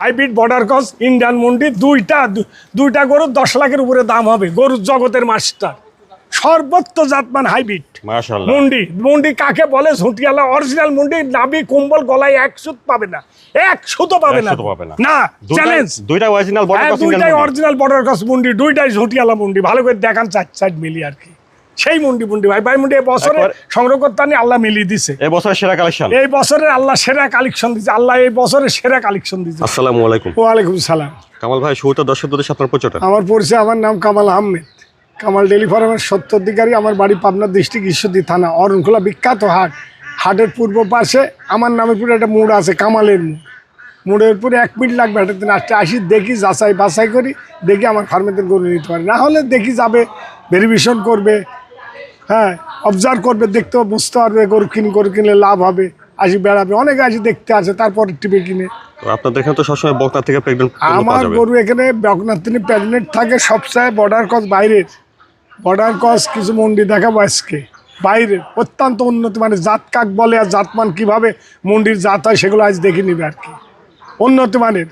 Hybrid border cross Indian মন্ডি দুইটা দুইটা গরুর দশ লাখের উপরে দাম হবে গরুর জগতের মাস্টার সর্বোচ্চ জাতমান হাইব্রিড। মুন্ডি মুন্ডি কাকে বলে? ঝুটিয়ালা অরিজিনাল মুন্ডি নাবি কুম্বল গলায় এক সুত পাবে না। এক সুতো পাবে না। না। দুইটাই- চ্যালেঞ্জ অরিজিনাল দুইটাই অরিজিনাল বর্ডার ক্রস মুন্ডি দুইটাই ঝুটিয়ালা মুন্ডি ভালো করে দেখান চার সাইড মিলি আর কি। সেই মুন্ডি মুন্ডি ভাই ভাই মুন্ডি এই বছরে একবার- সংগ্রহ করতে আনি আল্লাহ মিলিয়ে দিছে। এই বছরের সেরা কালেকশন এই বছরের আল্লাহ সেরা কালেকশন দিছে। আল্লাহ এই বছরের সেরা কালেকশন দিছে। আসসালামু আলাইকুম। ওয়ালাইকুম সালাম। কামাল ভাই শুরুতে দর্শকদের সাথে আপনার পরিচয়টা। আমার পরিচয় আমার নাম কামাল আহমেদ। কামাল ডেলি ফার্মের সত্য অধিকারী আমার বাড়ি পাবনা ডিস্ট্রিক্ট ঈশ্বরদী থানা অরণখোলা বিখ্যাত হাট। হাটের পূর্ব পাশে আমার নামে পুরো একটা মোড় আছে কামালের মোড়। মোড়ের পরে এক মিনিট লাগবে হাটের দিন আসতে। আসি দেখি যাচাই বাছাই করি দেখি আমার ফার্মেতে গরু নিতে পারে। না হলে দেখি যাবে ভেরিফিকেশন করবে হ্যাঁ অবজার্ভ করবে দেখতে বুঝতে পারবে গরু কিনে গরু কিনলে লাভ হবে আসি বেড়াবে অনেকে আসি দেখতে আসে তারপর টিপে কিনে। তো আপনাদের এখানে তো সবসময় বকনা থেকে প্রেগনেন্ট আমার গরু এখানে বকনার তিনি প্রেগনেন্ট থাকে সবসময় বর্ডার কস বাইরের। বর্ডার কস কিছু মন্ডি দেখাবো আজকে। বাইরে অত্যন্ত উন্নত মানে জাত কাক বলে আর জাতমান কীভাবে মন্ডির জাত হয় সেগুলো আজ দেখে নিবে আর কি। উন্নত মানের।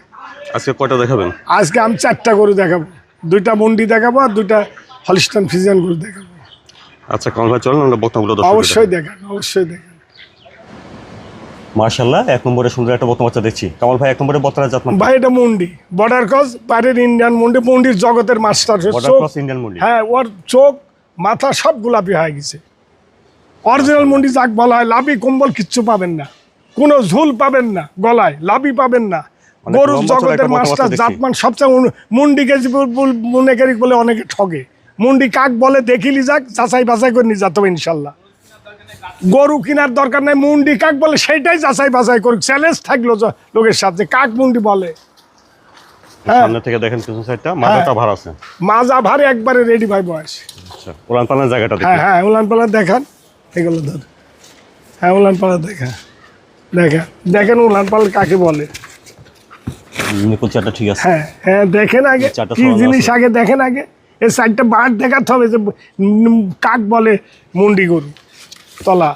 আজকে কয়টা দেখাবেন? আজকে আমি চারটা গরু দেখাবো। দুইটা মন্ডি দেখাবো আর দুইটা হলিস্টন ফিজিয়ান গরু দেখাবো। আচ্ছা কামাল ভাই চলুন আমরা অবশ্যই দেখান অবশ্যই দেখান। মার্শাল্লাহ এক নম্বরে সুন্দর একটা বকনা বাচ্চা দেখছি কামাল ভাই এক নম্বরে বকনা জাতমান ভাই এটা মন্ডি। বর্ডার কস বাইরের ইন্ডিয়ান মন্ডি মন্ডির জগতের মাস্টার বর্ডার ক্রস ইন্ডিয়ান মুন্ডি। হ্যাঁ ওর চোখ মাথা সব গোলাপি হয়ে গেছে। অরিজিনাল মন্ডি যাক বলা হয় লাভি কম্বল কিচ্ছু পাবেন না। কোনো ঝুল পাবেন না গলায়। লাভি পাবেন না। গরুর জগতের মাস্টার। জাতমান সবচেয়ে মুন্ডি বল- মনে করি বলে অনেকে ঠগে। মুন্ডি কাক বলে দেখিলি যাক যাচাই বাছাই করে নিয়ে যেতে ইনশাল্লাহ। গরু কেনার দরকার নাই মুন্ডি কাক বলে সেইটাই যাচাই বাছাই করুক চ্যালেঞ্জ থাকল লোকের সাথে কাক মুন্ডি বলে। হ্যাঁ। সামনে থেকে দেখেন পিছন সাইডটা ভার আছে। মাজা ভারে একবারে রেডি ভাই বয়স। আচ্ছা উলান জায়গাটা হ্যাঁ হ্যাঁ উলান পালা দেখান। এগুলো ধর। হ্যাঁ উলান পালা দেখা। দেখা দেখেন উলান পালা কাকে বলে। ঠিক আছে। হ্যাঁ হ্যাঁ দেখেন আগে কি জিনিস আগে দেখেন আগে। এই সাইডটা বার দেখাতে হবে যে কাক বলে মুন্ডি গরু। তলা।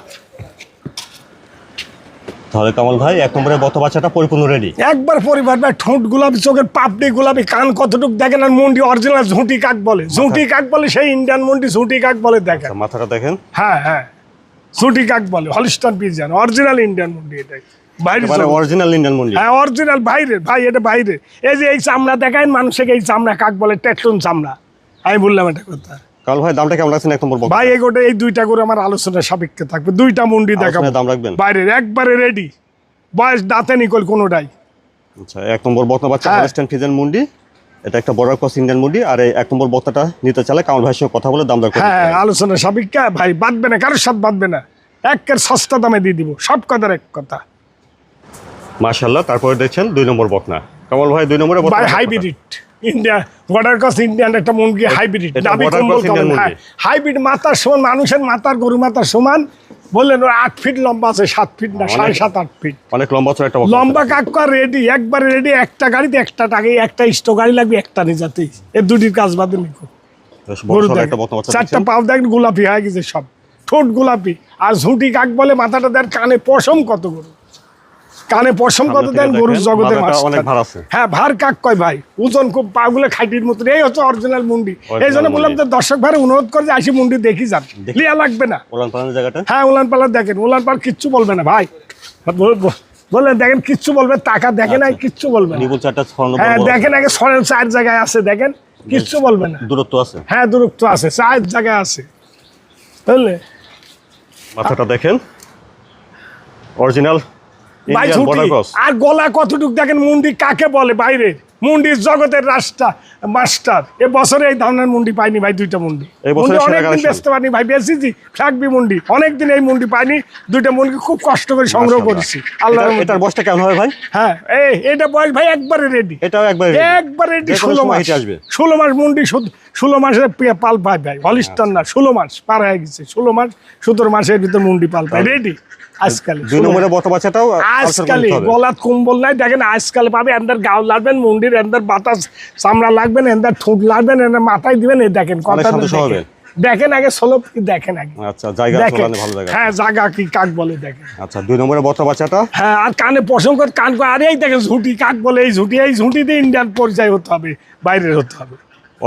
তাহলে কামাল ভাই এক নম্বরে বত বাচ্চাটা পরিপূর্ণ রেডি একবার পরিবার ভাই ঠোঁট গোলাপি চোখের পাপড়ি গোলাপি কান কতটুকু দেখেন আর মুন্ডি অরিজিনাল ঝুঁটি কাক বলে। ঝুঁটি কাক বলে সেই ইন্ডিয়ান মুন্ডি ঝুঁটি কাক বলে দেখেন। মাথাটা দেখেন। হ্যাঁ হ্যাঁ। ঝুঁটি কাক বলে হলিস্টন পিজান অরিজিনাল ইন্ডিয়ান মুন্ডি এটাই। বাইরে মানে অরিজিনাল ইন্ডিয়ান মুন্ডি। হ্যাঁ অরিজিনাল বাইরে ভাই এটা বাইরে। এই যে এই চামড়া দেখায় মানুষকে এই চামড়া কাক বলে টেটলুন চামড়া। আমি বললাম এটা কথা। কামাল ভাই দামটা কেমন রাখছেন? এক নম্বর ভাই এগোটা এই দুইটা করে আমার আলোচনার সাপেক্ষে থাকবে। দুইটা মুন্ডি দেখাবো। দাম রাখবেন? বাইরের একবারে রেডি বয়স দাঁতে নিকল কোনোটাই। আচ্ছা এক নম্বর বকনা বাচ্চা হ্যাঁ। ফিজেন মুন্ডি। এটা একটা বড় ক্রস ইন্ডিয়ান মুন্ডি। আর এই এক নম্বর বক্তাটা নিতে চাইলে কামাল ভাইয়ের সঙ্গে কথা বলে দাম দর হ্যাঁ। আলোচনার সাপেক্ষে। ভাই বাঁধবে না কারোর সাথে বাঁধবে না। একের সস্তা দামে দিয়ে দিব। সব কথার এক কথা। মাশাল্লাহ তারপরে দেখছেন দুই নম্বর বকনা কামাল ভাই দুই নম্বরে hybrid India border cross Indian একটা মুরগি হাইব্রিড দাবি কম্বল। হ্যাঁ হাইব্রিড মাথার সমান মানুষের মাথার গরু মাথার সমান। বললেন ওর আট ফিট লম্বা আছে সাত ফিট না সাড়ে সাত আট ফিট অনেক লম্বা একটা লম্বা কাকুয়া রেডি একবারে রেডি একটা গাড়িতে একটা টাকা একটা স্টো গাড়ি লাগবে একটা নিয়ে যাতেই। এর দুটির কাজ বাদে দেখ বাচ্চা চারটা। পাও দেখ গোলাপি হয়ে গেছে সব। ঠোঁট গোলাপি। আর ঝুঁটি কাক বলে মাথাটা দেন কানে পশম কত গরু। কানে পশম কত দেন গরুর আছে। হ্যাঁ ভার কাক কয় ভাই? ওজন খুব পাগুলো খাইটির মতন। এই হচ্ছে অরিজিনাল মুন্ডি। এই জন্য বললাম। যে দর্শক ভাই অনুরোধ করে যে আসি মুন্ডি দেখি যান। লিয়া লাগবে না। হ্যাঁ উলান পালার দেখেন। উলান পাল কিচ্ছু বলবে না ভাই। বল- বল- বললেন দেখেন কিচ্ছু বলবে টাকা দেখে নাই কিচ্ছু বলবে হ্যাঁ দেখেন আগে সরের চার জায়গায় আছে দেখেন। কিচ্ছু বলবে না। দূরত্ব আছে? হ্যাঁ দূরত্ব আছে চার জায়গায় আছে। বুঝলে? মাথাটা দেখেন। অরিজিনাল ভাই আর গলা কতটুক দেখেন মুন্ডি কাকে বলে বাইরে? মুন্ডির জগতের রাস্তা মাস্টার। এ বছরে এই ধরনের মুন্ডি পাইনি ভাই দুইটা মুন্ডি। অনেকদিন। বেচতে পারিনি ভাই বেচেছি থাকবি মুন্ডি। অনেকদিন এই মুন্ডি পাইনি দুইটা মুন্ডি খুব কষ্ট করে সংগ্রহ করেছি। আল্লাহ এটার বয়সটা কেমন হবে ভাই? হ্যাঁ এই এটা বয়স ভাই একবারে রেডি এটাও একবার একবার রেডি ষোলো মাস। আসবে। ষোলো মাস মুন্ডি শুধু ষোলো মাসের পাল পাই ভাই হলিস্টার না ষোলো মাস পার হয়ে গেছে ষোলো মাস সতেরো মাসের ভিতর মুন্ডি পাল পাই রেডি আজকাল দুই নম্বরে বত বাচ্চাটাও আলোচনা আজকালে করতে হবে। গলাত কম্বল নাই দেখেন আজকাল পাবে এন্দার গাও লাগবেন মন্দির এন্দার বাতাস চামড়া লাগবেন এন্দার ঠোঁট লাগবেন এন্দার মাথায় দিবেন এই দেখেন কথা দেখেন। আগে দেখেন আগে। আচ্ছা জায়গা চলানো ভালো জায়গা। হ্যাঁ জায়গা কি কাক বলে দেখেন। আচ্ছা দুই নম্বরে বাচ্চাটা? হ্যাঁ আর কানে পশম করে কান করে আরে এই দেখেন ঝুঁটি কাক বলে এই ঝুঁটি এই ঝুঁটিতে ইন্ডিয়ান পরিচয় হতে হবে বাইরের হতে হবে।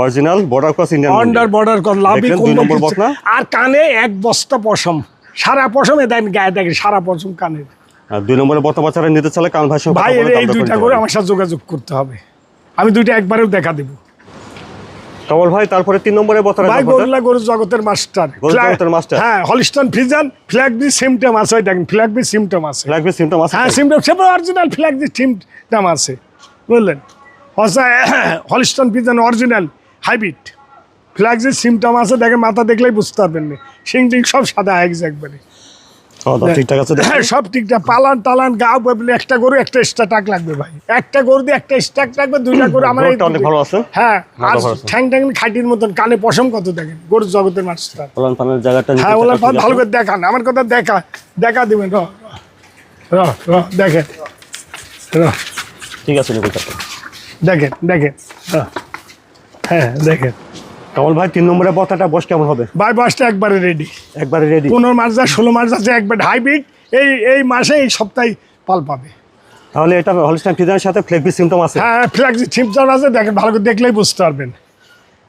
Original border cross Indian under border কর লাভি দুই নম্বর বকনা? আর কানে এক বস্তা পশম। সারা পশমে দেন গায়ে দেখেন সারা পশম কানে। আর দুই নম্বরে বত্তা বাচ্চাটা নিতে চলে কান ভাই ভাই এই দুইটা করে আমার সাথে যোগাযোগ করতে হবে। আমি দুইটা একবারেও দেখা দেবো। কমল ভাই তারপরে তিন নম্বরে বত্তাটা ভাই গরুলা গরু জগতের মাস্টার। জগতের master? হ্যাঁ Holstein Friesian flag B symptom আছে ওই দেখেন ফ্ল্যাগ বি সিমটম আছে। লাগবে সিমটম আছে। হ্যাঁ সিমটম সে অরিজিনাল ফ্ল্যাগ বি সিমটম আছে। বুঝলেন? হসা Holstein Friesian original hybrid. Flag যে সিমটম আছে দেখে মাথা দেখলেই বুঝতে পারবেন না। সিং টিং সব সাদা এক একবারে। ঠিকঠাক আছে হ্যাঁ সব ঠিকঠাক। পালান টালান গা বলে একটা গরু একটা এক্সট্রা টাক লাগবে ভাই। একটা গরু দিয়ে একটা স্টাক লাগবে দুইটা গরু আমার অনেক ভালো আছে। হ্যাঁ আর ঠ্যাং ঠ্যাং খাটির মতন কানে পশম কত দেখেন? গরু জগতের পানের জায়গাটা হ্যাঁ ভালো। করে দেখান। আমার কথা দেখা দেখা দিবেন র র র দেখেন। র ঠিক আছে দেখেন দেখেন র। হ্যাঁ দেখেন। কমল ভাই তিন নম্বরে বত্তাটা বস কেমন হবে? বাই বাসটা একবারে রেডি একবারে রেডি পনেরো মাস যা ষোলো মাস আছে একবার হাইব্রিড এই এই মাসে এই সপ্তাহে পাল পাবে। তাহলে এটা হলিস্টাইন ফিজানের সাথে ফ্লেকবি সিমটম আছে? হ্যাঁ ফ্ল্যাক্সি সিমটম আছে দেখেন ভালো করে দেখলেই বুঝতে পারবেন।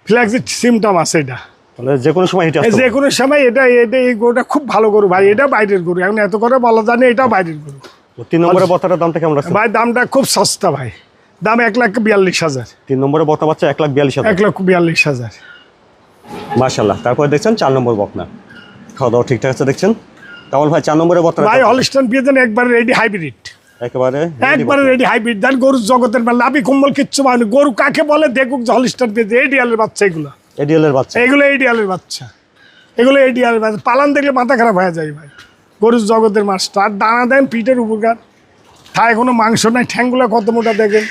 ফ্ল্যাক্সি সিমটম আছে এটা। তাহলে যে কোনো সময় এই যে কোনো সময় এটা এটা এই গরুটা খুব ভালো গরু ভাই। এটা বাইরের গরু। এখন এত করে বলা জানি এটা বাইরের গরু। তিন নম্বরে বত্তাটার দামটা কেমন রাখছে ভাই দামটা খুব সস্তা ভাই। দাম এক লাখ বিয়াল্লিশ হাজার। তিন নম্বরে বত্তা বাচ্চা এক লাখ বিয়াল্লিশ হাজার। এক লক্ষ বিয়াল্লিশ হাজার। মাশাল্লাহ তারপরে দেখছেন চার নম্বর বকনা খাওয়া দাওয়া ঠিকঠাক আছে দেখছেন? কামল ভাই চার নম্বরে বত্তা ভাই হলিস্টন পেয়েছেন একবারে রেডি হাইব্রিড একেবারে একবারে রেডি হাইব্রিড দেন গরু জগতের মানে লাভি কুম্বল কিচ্ছু পাবেন গরু কাকে বলে? দেখুক যে হলিস্টন পেয়েছে এডিয়ালের বাচ্চা এগুলো। এডিএলের বাচ্চা। এগুলো এডিয়ালের বাচ্চা। এগুলো এডিয়ালের বাচ্চা। পালান দেখলে মাথা খারাপ হয়ে যায় ভাই। গরুর জগতের মাছটা আর দানা দেন পিঠের উপকার। খায় কোনো মাংস নাই ঠ্যাংগুলো কত মোটা দেখেন।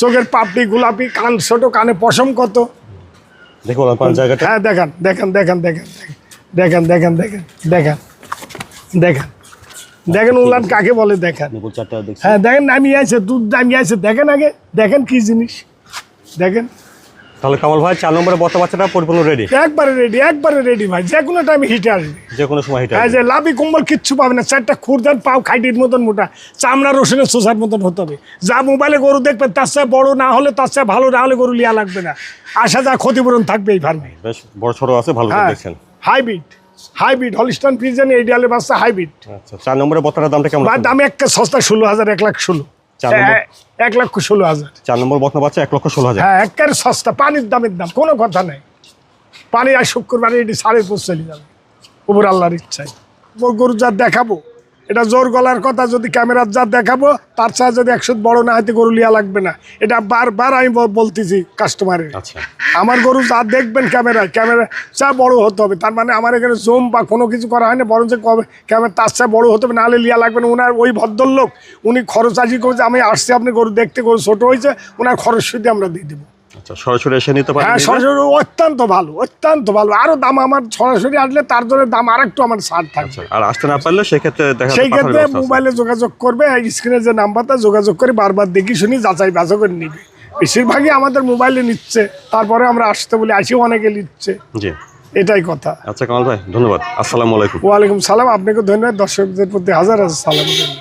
চোখের পাপড়ি গোলাপি কান ছোট কানে পশম কত। দেখুন হ্যাঁ দেখান দেখান দেখান দেখান দেখান দেখান দেখান দেখান দেখান। দেখেন উলান কাকে বলে দেখান। হ্যাঁ দেখেন নামিয়ে আছে দুধ নামিয়ে আছে দেখেন আগে দেখেন কি জিনিস। দেখেন। তাহলে কামাল ভাই চার নম্বরে বত্তা বাচ্চাটা পরিপূর্ণ রেডি একবারে রেডি একবারে রেডি ভাই যে কোনো টাইমে হিটে আসবে। যে কোনো সময় হিটে যে লাভি কম্বল কিচ্ছু পাবে না চারটা খুরদান পাও খাইটির মতন মোটা চামড়া রসুনের সোসার মতন হতে হবে। যা মোবাইলে গরু দেখবে তার চেয়ে বড় না হলে তার চেয়ে ভালো না হলে গরু লিয়া লাগবে না। আসা যা ক্ষতিপূরণ থাকবে এই ফার্মে বেশ বড় ছোট আছে ভালো হ্যাঁ দেখছেন। হাইব্রিড হাইব্রিড হলিস্টন ফ্রিজেন এডিয়ালে বাচ্চা হাইব্রিড আচ্ছা চার নম্বরে বত্তাটার দামটা কেমন? দামে একটা সস্তা ষোলো হাজার এক লাখ ষোলো। চার নম্বর? এক লক্ষ ষোলো হাজার। চার নম্বর বকনা বাচ্চা এক লক্ষ ষোলো হাজার। হ্যাঁ একের সস্তা পানির দামের দাম কোনো কথা নেই। পানি আর শুক্রবারে এটি সাড়ে পৌঁছ চলে যাবে উপর আল্লাহর ইচ্ছায়। গরু যা দেখাবো এটা জোর গলার কথা যদি ক্যামেরার যা দেখাবো তার ছাড়া যদি একশো বড় না হয়তো গরু লিয়া লাগবে না। এটা বারবার আমি বলতেছি কাস্টমারের আচ্ছা। আমার গরু যা দেখবেন ক্যামেরায় ক্যামেরা চা বড় হতে হবে তার মানে আমার এখানে জুম বা কোনো কিছু করা হয় না বরঞ্চ কবে ক্যামেরা তার চা বড় হতে হবে নাহলে লিয়া লাগবে না। ওনার ওই ভদ্রলোক উনি খরচ আজি করেছে আমি আসছি আপনি গরু দেখতে গরু ছোটো হয়েছে ওনার খরচ শুধু আমরা দিয়ে দেবো। আচ্ছা সরাসরি এসে নিতে হ্যাঁ সরাসরি অত্যন্ত ভালো অত্যন্ত ভালো। আরও দাম আমার সরাসরি আসলে তার জন্য দাম আর একটু আমার ছাড় থাকবে। আর আসতে না পারলে সেক্ষেত্রে দেখা সেই ক্ষেত্রে। মোবাইলে যোগাযোগ করবে স্ক্রিনে যে নাম্বারটা যোগাযোগ করে বারবার দেখি শুনি যাচাই বাছাই করে নিবে। বেশিরভাগই আমাদের মোবাইলে নিচ্ছে তারপরে আমরা আসতে বলি আসিও অনেকে নিচ্ছে। জি। এটাই কথা। আচ্ছা কামাল ভাই ধন্যবাদ। আসসালামু আলাইকুম। ওয়ালাইকুম সালাম আপনাকে ধন্যবাদ দর্শকদের প্রতি হাজার হাজার সালাম।